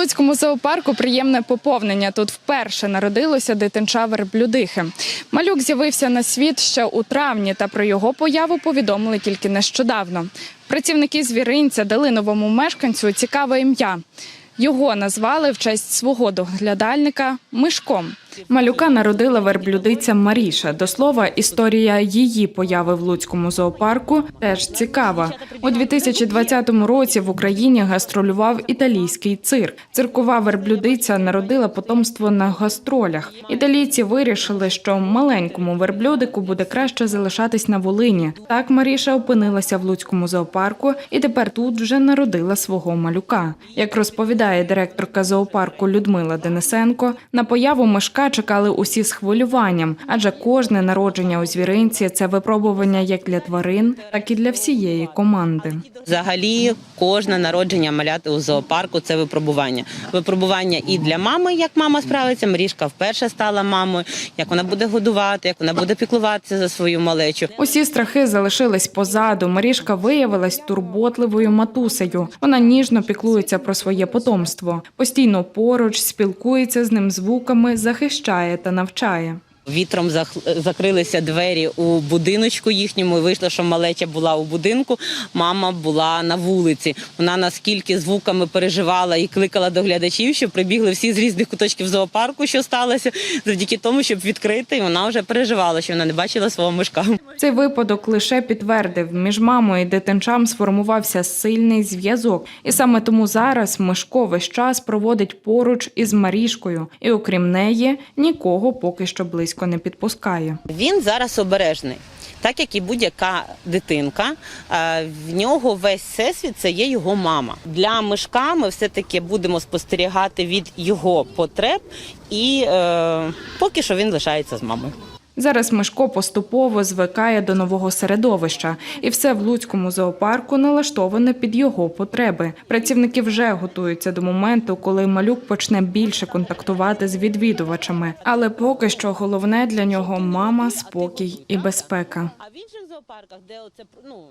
Луцькому зоопарку приємне поповнення. Тут вперше народилося дитинча верблюдихи. Малюк з'явився на світ ще у травні, та про його появу повідомили тільки нещодавно. Працівники звіринця дали новому мешканцю цікаве ім'я. Його назвали в честь свого доглядальника Мишком. Малюка народила верблюдиця Маріша. До слова, історія її появи в Луцькому зоопарку теж цікава. У 2020 році в Україні гастролював італійський цирк. Циркова верблюдиця народила потомство на гастролях. Італійці вирішили, що маленькому верблюдику буде краще залишатись на Волині. Так Маріша опинилася в Луцькому зоопарку і тепер тут вже народила свого малюка. Як розповідає директорка зоопарку Людмила Денисенко, на появу чекали усі з хвилюванням, адже кожне народження у звіринці це випробування як для тварин, так і для всієї команди. Взагалі, кожне народження маляти у зоопарку це випробування. Випробування і для мами, як мама справиться. Марішка вперше стала мамою, як вона буде годувати, як вона буде піклуватися за свою малечу. Усі страхи залишились позаду. Марішка виявилась турботливою матусею. Вона ніжно піклується про своє потомство, постійно поруч спілкується з ним звуками, захищає та навчає. Вітром закрилися двері у будиночку їхньому. і Вийшло, що малеча була у будинку, мама була на вулиці. Вона наскільки звуками переживала і кликала до глядачів, що прибігли всі з різних куточків зоопарку, що сталося, завдяки тому, щоб відкрити. І вона вже переживала, що вона не бачила свого мишка. Цей випадок лише підтвердив, між мамою і дитинчам сформувався сильний зв'язок, і саме тому зараз Мишко весь час проводить поруч із Марішкою, і окрім неї нікого поки що близько не підпускає. Він зараз обережний. Так як і будь-яка дитинка, е, в нього весь всесвіт це є його мама. Для мишка ми все-таки будемо спостерігати від його потреб, і е, поки що він лишається з мамою. Зараз Мишко поступово звикає до нового середовища, і все в Луцькому зоопарку налаштоване під його потреби. Працівники вже готуються до моменту, коли малюк почне більше контактувати з відвідувачами. Але поки що головне для нього мама, спокій і безпека. А в інших зоопарках, де оце ну